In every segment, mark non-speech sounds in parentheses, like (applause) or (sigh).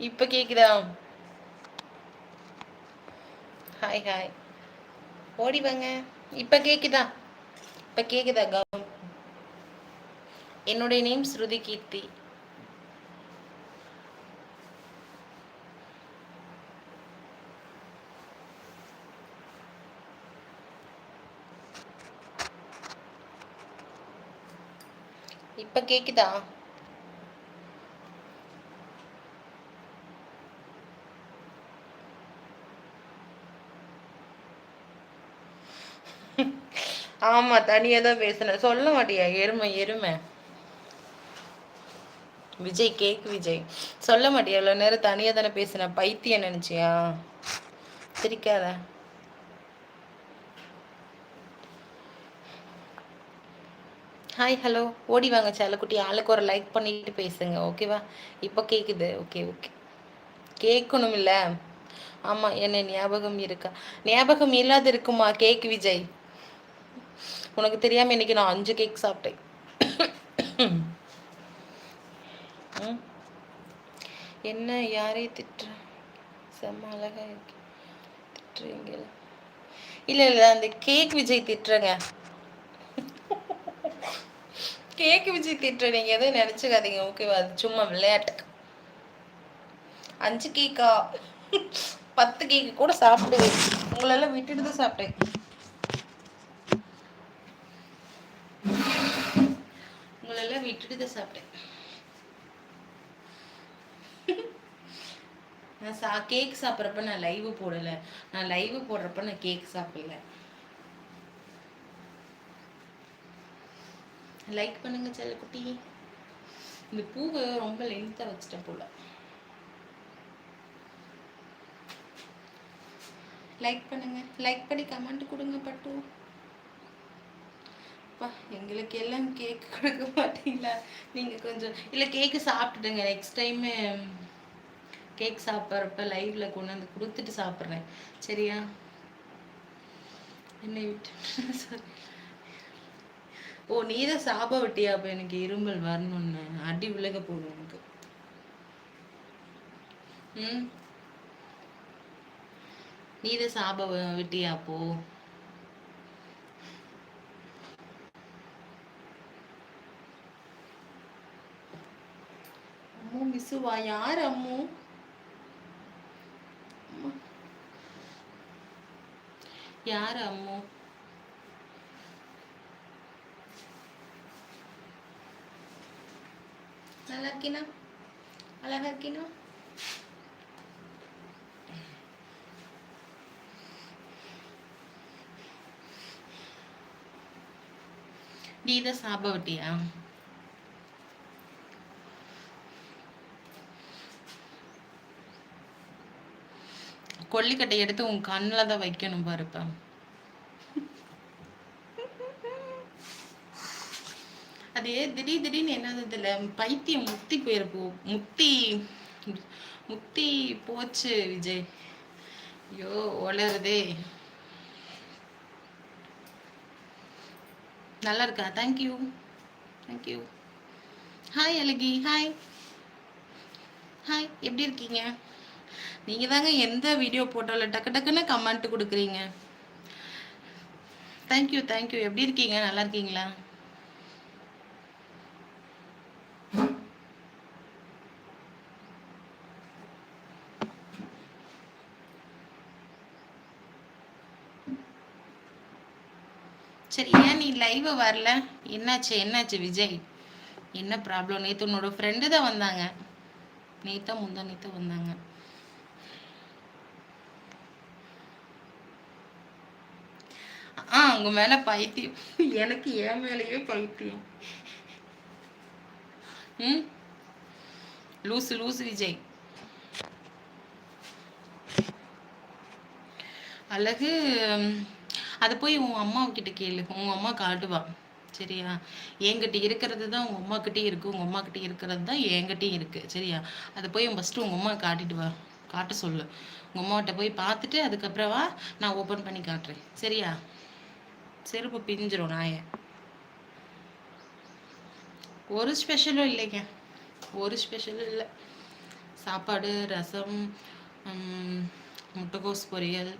இப்ப கேக்குதா? Hi hi ஓடி வாங்க. இப்ப கேக்குதா? இப்ப கேக்குதா கௌ என்னுடைய நேம் ஸ்ருதி கீர்த்தி. இப்ப கேக்குதா? ஆமா தனியா தான் பேசுனேன். சொல்ல மாட்டியா? எருமை எருமை. விஜய் கேக் விஜய். சொல்ல மாட்டியா? இவ்வளவு நேரம் தனியா தானே பேசினேன் பைத்தியம் நினைச்சியா? சிரிக்காத. ஹாய் ஹலோ ஓடி வாங்க சேலக்குட்டி. ஆளுக்கு ஒரு லைக் பண்ணிட்டு பேசுங்க ஓகேவா இப்போ கேக்குது. ஓகே ஓகே கேட்கணும் இல்லை ஆமாம் என்ன ஞாபகம் இருக்கா? ஞாபகம் இல்லாத இருக்குமா? கேக் விஜய். உனக்கு தெரியாம இன்னைக்கு நான் அஞ்சு கேக் சாப்பிட்டேன். என்ன யாரே திட்டுற? செம்ம அழகா இருக்கு. திட்டுறீங்க இல்ல? இல்ல அந்த கேக் விஜய் திட்டுறங்க. கேக் விஜய் திட்டுற நீங்க எதுவும் நினைச்சுக்காதீங்க. ஓகேவா அது சும்மா விளையாட்டுக்கு அஞ்சு கேக்கா பத்து கேக்கு கூட சாப்பிடுவேன். உங்களெல்லாம் விட்டுட்டு தான் சாப்பிட்டேன். உங்களெல்லாம் தான் சாப்பிட்டேன். நான் சா கேக் சாப்பிட்றப்ப நான் லைவ் போடலை. நான் லைவ் போடுறப்ப நான் கேக் சாப்பிடல. லைக் பண்ணுங்க செல்லக்குட்டி இந்த பூவை ரொம்ப லென்த்தாக வச்சுட்டேன் போல. லைக் பண்ணுங்க. லைக் பண்ணி கமெண்ட் கொடுங்க பட்டு. அப்பா எங்களுக்கு எல்லாம் கேக் கொடுக்க மாட்டீங்களா? நீங்கள் கொஞ்சம் இல்லை கேக்கு சாப்பிட்டுடுங்க. நெக்ஸ்ட் டைமு கேக் சாப்பிட்றப்ப லைவ்ல கொண்டு வந்து கொடுத்துட்டு சாப்பிட்றேன். சரியா? என்னை விட்டு. சாரி ஓ நீ தான் சாப விட்டியா? அப்போ எனக்கு இரும்பல் வரணும்னு. அடி விலக போடும் எனக்கு ம்? நீ தான் சாப விட்டியா அப்போ? அம்மு மிசுவா யார் அம்மு? யார் அம்மு? நல்லா இருக்கீனா அழகா இருக்கீனா நீ தான் சாப்பிட்டியா கொல்லிக்கட்டை எடுத்து உன் கண்ணில் தான் வைக்கணும் பாருப்பா. அது திடீர் திடீர்னு என்னது இதில்? பைத்தியம் முத்தி போயிருப்போ முத்தி முத்தி போச்சு விஜய். ஐயோ ஒளருதே நல்லா இருக்கா? Thank you thank you hi அழகி. ஹாய் ஹாய் எப்படி இருக்கீங்க? நீங்க தாங்க எந்த வீடியோ போட்டாலும் டக்கு டக்குன்னு கமெண்ட் கொடுக்குறீங்க? தேங்க்யூ தேங்க்யூ எப்படி இருக்கீங்க? நல்லா இருக்கீங்களா? சரி ஏன் நீ லைவ் வரல? என்னாச்சு என்னாச்சு விஜய்? என்ன ப்ராப்ளம் நேற்று உன்னோட ஃப்ரெண்டு தான் வந்தாங்க. நேத்தா முந்தா நேத்தா வந்தாங்க. ஆ உங்க மேல பைத்தியம். எனக்கு என் மேலேயே பைத்தியம். ம்? லூசு லூசு விஜய். அழகு அதை போய் உன் அம்மா கிட்ட கேளு. உங்க அம்மா காட்டுவா. சரியா? என்கிட்ட இருக்கிறது தான் உங்க அம்மா கிட்டே இருக்கு. உங்க அம்மா கிட்டே இருக்கிறது தான் என்கிட்டயும் இருக்கு. சரியா? அதை போய் ஃபர்ஸ்ட் உங்க அம்மா காட்டிட்டு வா. காட்ட சொல்லு. உங்க அம்மாட்ட போய் பார்த்துட்டு அதுக்கப்புறமா நான் ஓப்பன் பண்ணி காட்டுறேன். சரியா? செருப்பு பிஞ்சிரும் நாய. ஒரு ஸ்பெஷலும் இல்லைங்க. ஒரு ஸ்பெஷலும் இல்லை. சாப்பாடு ரசம் முட்டைகோஸ் பொரியல்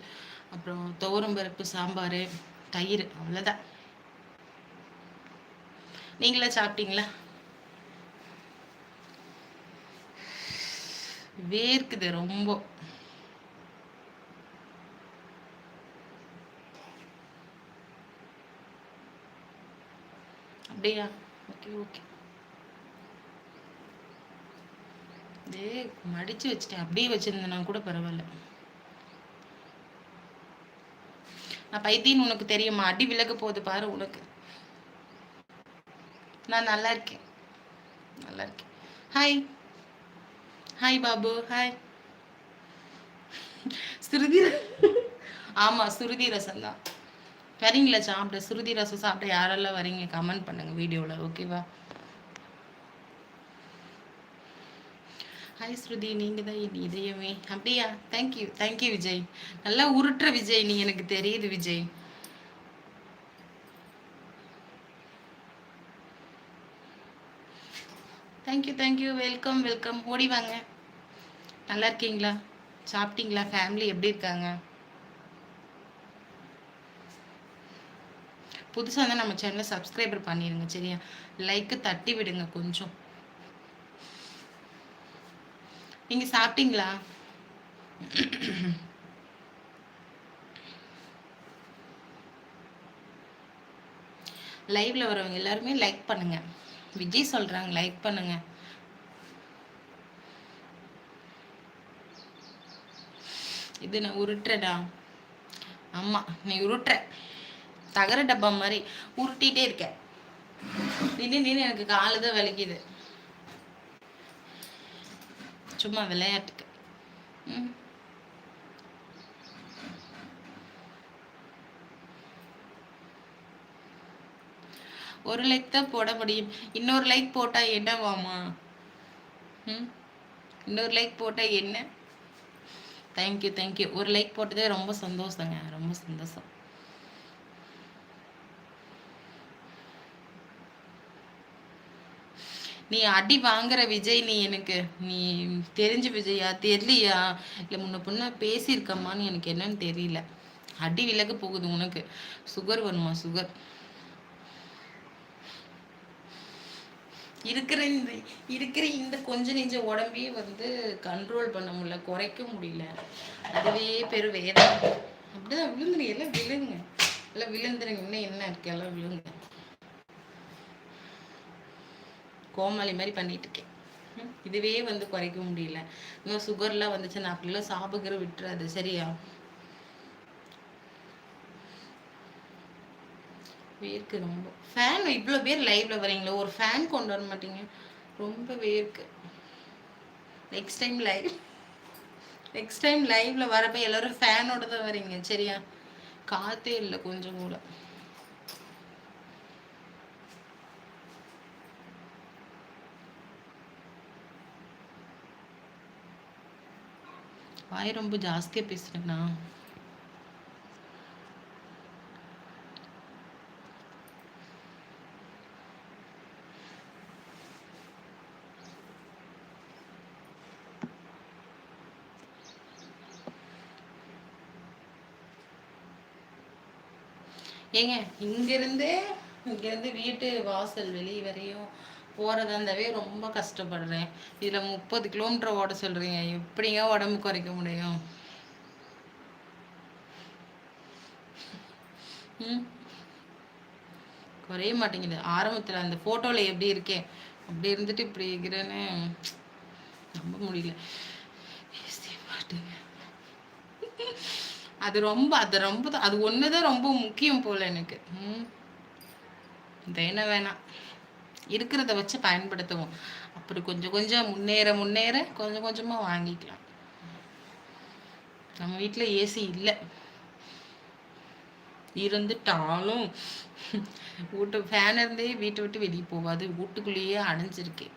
அப்புறம் துவரம்பருப்பு சாம்பார் தயிர் அவ்வளோதான் நீங்களே சாப்பிட்டீங்களா? வேர்க்குது ரொம்ப. அப்படியா? ஓகே ஓகே இதே மடிச்சு வச்சுட்டேன். அப்படியே வச்சிருந்தேன்னா கூட பரவாயில்ல. நான் பைத்தியன்னு உனக்கு தெரியுமா? அடி விலக போகுது பாரு உனக்கு. நான் நல்லா இருக்கேன். நல்லா இருக்கேன். Hi hi Babu. Hi (laughs) Shruti ஆமா சுருதி ரசம் தான். வரீங்களா? சாப்பிட சுருதி ரசம் சாப்பிட யாரெல்லாம் வரீங்க? கமெண்ட் பண்ணுங்க வீடியோவில் ஓகேவா ஹாய் ஸ்ருதி நீங்கள் தான் என் இதயமே. அப்படியா? Thank you thank you Vijay. நல்லா உருட்டுற விஜய் நீ எனக்கு தெரியுது Vijay. Thank you thank you welcome welcome ஓடி வாங்க. நல்லா இருக்கீங்களா? சாப்பிட்டீங்களா? ஃபேமிலி எப்படி இருக்காங்க? புதுசாக தான் நம்ம சேனலை சப்ஸ்கிரைபர் பண்ணிடுங்க சரியா? லைக்கு தட்டி விடுங்க கொஞ்சம். நீங்கள் சாப்பிட்டீங்களா? லைவ்ல வரவங்க எல்லாருமே லைக் பண்ணுங்க. விஜய் சொல்றாங்க லைக் பண்ணுங்க. இது நான் உருட்டுறடா ஆமா நீ உருட்டுற. தகர டப்பா மாதிரி உருட்டிகிட்டே இருக்கேன். நின்று நின்று எனக்கு காலு தான் விளக்கிது சும்மா விளையாட்டுக்கு. ஒரு லைக் தான் போட முடியும். இன்னொரு லைக் போட்டா என்னவாமா ம். இன்னொரு லைக் போட்டா என்ன? தேங்க்யூ தேங்க்யூ ஒரு லைக் போட்டதே ரொம்ப சந்தோஷங்க ரொம்ப சந்தோஷம். நீ அடி வாங்குற விஜய் நீ எனக்கு நீ தெரிஞ்ச விஜயா தெரியலையா? இல்லை முன்ன பொண்ணா பேசியிருக்கம்மான்னு எனக்கு என்னன்னு தெரியல. அடி விலக போகுது உனக்கு. சுகர் வருமா சுகர் இருக்கிற இந்த இருக்கிற இந்த கொஞ்ச நெஞ்ச உடம்பையே வந்து கண்ட்ரோல் பண்ண முடியல குறைக்க முடியல. அதுவே பெரு வேதனை. அப்படிதான் விழுந்துருங்க எல்லாம் விழுங்க. எல்லாம் விழுந்துருங்க. இன்னும் என்ன இருக்கு? எல்லாம் விழுங்க. கோமாளி மாதிரி பண்ணிட்டு இருக்கேன் இதுவே வந்து குறைக்க முடியல. இன்னும் சுகர்லாம் வந்துச்சு நான் அப்படிலாம் சாப்பிடுற விட்டுறாது சரியா? வேர்க்கு ரொம்ப. ஃபேன் இவ்வளோ பேர் லைவ்ல வரீங்களா ஒரு ஃபேன் கொண்டு வர மாட்டீங்க. ரொம்ப வேர்க்கு. Next time live next time லைவ்ல வரப்ப எல்லாரும் ஃபேனோட தான் வரீங்க சரியா? காத்தே இல்லை கொஞ்சம் கூட. வாய் ரொம்ப ஜாஸ்தியாக பேசுகிறேண்ணா ஏங்க இங்கிருந்து இங்கேருந்து வீட்டு வாசல் வெளியே வரையும் போகிறதா இருந்தாவே ரொம்ப கஷ்டப்படுறேன். இதில் முப்பது கிலோமீட்டர் ஓட சொல்கிறீங்க எப்படிங்க உடம்பு குறைக்க முடியும்? குறைய மாட்டேங்குது. ஆரம்பத்தில் அந்த ஃபோட்டோவில் எப்படி இருக்கேன்? அப்படி இருந்துட்டு இப்படி இருக்கிறேன்னு நம்ப முடியல. அது ரொம்ப அது ரொம்ப அது ஒன்று தான் ரொம்ப முக்கியம் போல் எனக்கு. ம்? வேணாம் வேணாம். இருக்கிறத வச்சு பயன்படுத்துவோம். அப்படி கொஞ்சம் கொஞ்சம் முன்னேற முன்னேற கொஞ்சம் கொஞ்சமாக வாங்கிக்கலாம். நம்ம வீட்டில் ஏசி இல்லை. இருந்துட்டாலும் வீட்டு ஃபேன் இருந்தே வீட்டை விட்டு வெளியே போகாது. வீட்டுக்குள்ளேயே அணைஞ்சிருக்கேன்.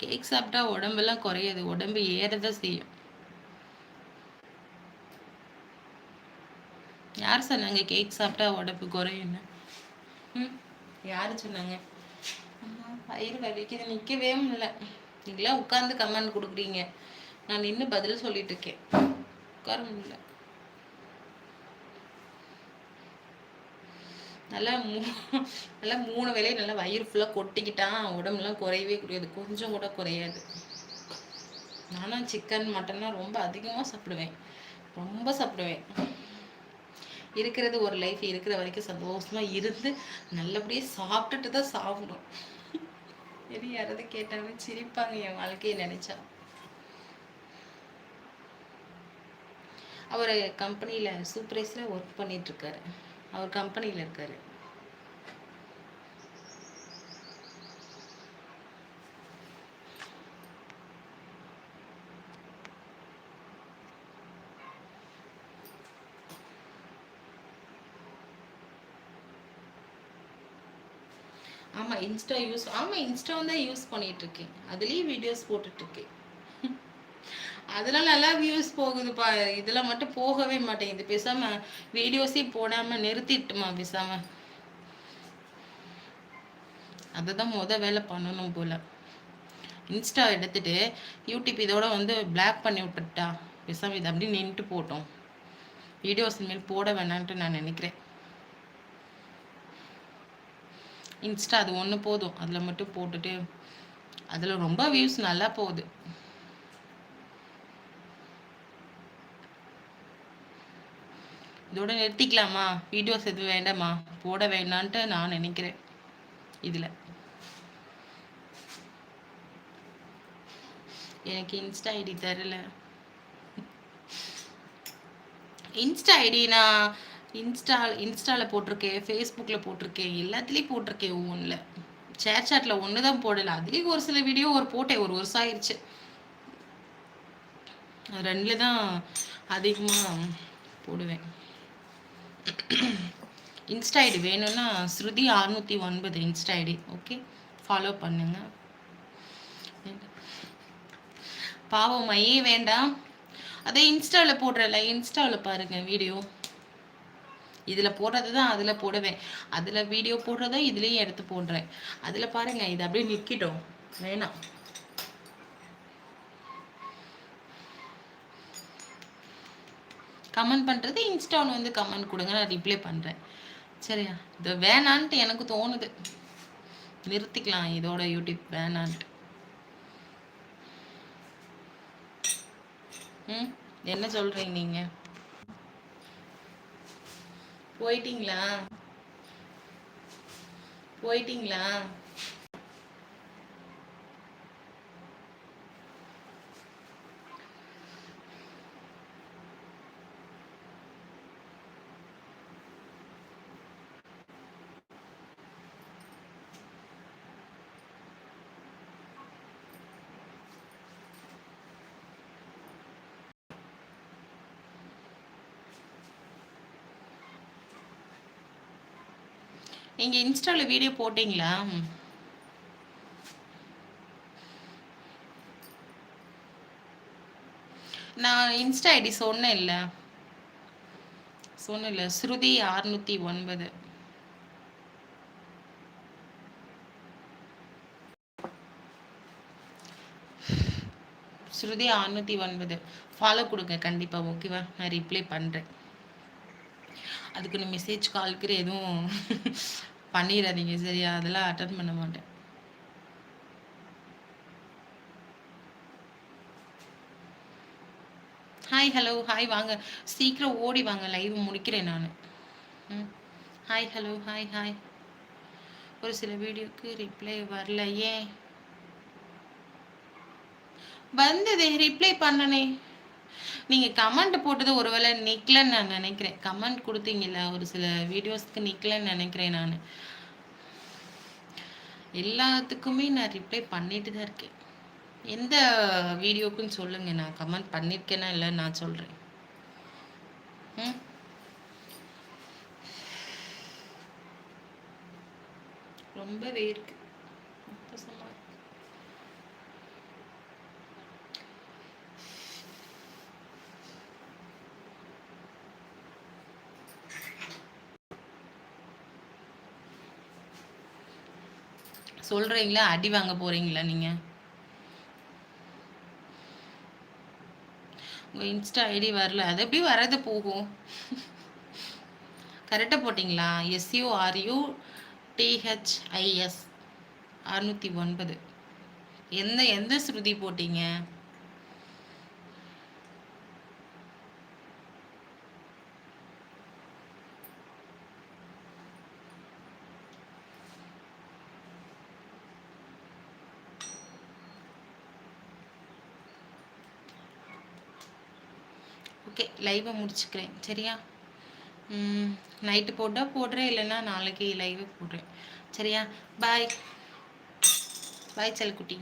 கேக் சாப்பிட்டா உடம்பெல்லாம் குறையாது. உடம்பு ஏறதான் செய்யும். சொன்னாங்க கேக் சாப்பிட்டா உடம்பு குறையும்னு? ம்? யாரு சொன்னாங்க? பயிர் வயிறு வலிக்குது. நிற்கவே முடியல. நீங்களாம் உட்காந்து கமெண்ட் கொடுக்குறீங்க. நான் நின்று பதில் சொல்லிட்டு இருக்கேன். உட்கார முடியல. நல்லா மூ நல்லா மூணு வேலையும் நல்லா வயிறு ஃபுல்லாக கொட்டிக்கிட்டான். உடம்புலாம் குறையவே குறையாது. கொஞ்சம் கூட குறையாது. நானும் சிக்கன் மட்டன்லாம் ரொம்ப அதிகமாக சாப்பிடுவேன். ரொம்ப சாப்பிடுவேன். இருக்கிறது ஒரு லைஃப் இருக்கிற வரைக்கும் சந்தோஷமாக இருந்து நல்லபடியாக சாப்பிட்டுட்டு தான் சாப்பிடும் இது யாராவது கேட்டாலும் சிரிப்பாங்க என் வாழ்க்கையை நினச்சா. அவர் கம்பெனியில் சூப்பர்வைஸராக ஒர்க் பண்ணிகிட்ருக்காரு அவர் கம்பெனியில் இருக்காரு. ஆமா இன்ஸ்டா யூஸ் ஆமா இன்ஸ்டா தான் யூஸ் பண்ணிட்டு இருக்கேன். அதுலயும் வீடியோஸ் போட்டுட்டு இருக்கேன். அதெல்லாம் நல்லா வியூஸ் போகுதுப்பா. இதெல்லாம் மட்டும் போகவே மாட்டேங்குது. பேசாம வீடியோஸே போடாம நிறுத்திட்டுமா பேசாம. அதுதான் முத வேலை பண்ணணும் போல. இன்ஸ்டா எடுத்துட்டு யூடியூப் இதோட வந்து பிளாக் பண்ணி விட்டுட்டா. பேசாம இது அப்படியே நின்றுட்டு போட்டோம். வீடியோஸ் இனிமேல் போட வேணான்ட்டு நான் நினைக்கிறேன். இன்ஸ்டா அது ஒன்று போதும். அதில் மட்டும் போட்டுட்டு அதில் ரொம்ப வியூஸ் நல்லா போகுது. இதோட நிறுத்திக்கலாமா? வீடியோஸ் எதுவும் வேண்டாமா? போட வேண்டான்ட்டு நான் நினைக்கிறேன். இதில். எனக்கு இன்ஸ்டா ஐடி தரல. இன்ஸ்டா ஐடி நான் இன்ஸ்டா இன்ஸ்டாவில் போட்டிருக்கேன் ஃபேஸ்புக்கில் போட்டிருக்கேன் எல்லாத்துலேயும் போட்டிருக்கேன் ஒவ்வொன்றில் சேர் சாட்டில் ஒன்று தான் போடலை. அதுலேயும் ஒரு சில வீடியோ ஒரு போட்டேன். ஒரு வருஷம் ஆயிடுச்சு ரெண்டில் தான் அதிகமாக போடுவேன். இன்ஸ்டா ஐடி வேணும்னா ஸ்ருதி அறுநூற்றி ஒன்பது இன்ஸ்டா ஐடி ஓகே ஃபாலோ பண்ணுங்க. பாவம் மையே வேண்டாம். அதே இன்ஸ்டாவில் போடுறல இன்ஸ்டாவில் பாருங்க வீடியோ இதில் போடுறது தான் அதில் போடுவேன். அதில் வீடியோ போடுறத இதுலேயும் எடுத்து போடுறேன். அதில் பாருங்க இது அப்படியே நிற்கிட்டோம் வேணாம். கமெண்ட் பண்ணுறது இன்ஸ்டாவில் வந்து கமெண்ட் கொடுங்க நான் ரிப்ளை பண்ணுறேன் சரியா? இது வேணான்ட்டு எனக்கு தோணுது. நிறுத்திக்கலாம் இதோட யூடியூப் வேணான்ட்டு. ம் என்ன சொல்கிறீங்க நீங்கள் போயிட்டீங்களா? போயிட்டீங்களா? நீங்க இன்ஸ்டால வீடியோ போட்டீங்களா? நான் இன்ஸ்டா ஐடி சொன்னேன் இல்ல. சொன்னல ஸ்ருதி அறுநூத்தி ஒன்பது. ஸ்ருதி அறுநூத்தி ஒன்பது. ஃபாலோ கொடுங்க கண்டிப்பா. ஓகேவா நான் ரிப்ளை பண்றேன். அதுக்கு நான் மெசேஜ் கால்கிற எதுவும் பண்ணிடாதீங்க சரியா? அதெல்லாம் அட்டன் பண்ண மாட்டேன். ஹாய் ஹலோ ஹாய் வாங்க. சீக்கிரம் ஓடி வாங்க. லைவ் முடிக்கிறேன் நான். ம். ஹாய் ஹலோ ஹாய் ஹாய் ஒரு சில வீடியோக்கு ரிப்ளை வரல ஏன் வந்ததே ரிப்ளை பண்ணனே. நீங்கள் கமெண்ட் போட்டது ஒருவேளை நிற்கலன்னு நான் நினைக்கிறேன். கமெண்ட் கொடுத்தீங்கல்ல ஒரு சில வீடியோஸ்க்கு நிற்கலன்னு நினைக்கிறேன் நான். எல்லாத்துக்குமே நான் ரிப்ளை பண்ணிட்டு தான் இருக்கேன். எந்த வீடியோக்குன்னு சொல்லுங்க. நான் கமெண்ட் பண்ணியிருக்கேனா இல்லைன்னு நான் சொல்கிறேன் ம்? ரொம்பவே இருக்கு உப்பசமா சொல்றீங்களா? அடி வாங்க போறீங்களா நீங்க? உங்க இன்ஸ்டா ஐடி வரல. அது எப்படி வரது போகும் கரெக்டாக போட்டிங்களா? எஸ்யூஆர்யூ டிஹெச்ஐஎஸ் அறுநூற்றி ஒன்பது. எந்த எந்த ஸ்ருதி போட்டீங்க ஓகே லைவை முடிச்சுக்கிறேன் சரியா? நைட்டு போட்டால் போடுறேன் இல்லைன்னா நாளைக்கு லைவை போடுறேன் சரியா? பாய் பாய் செல்குட்டி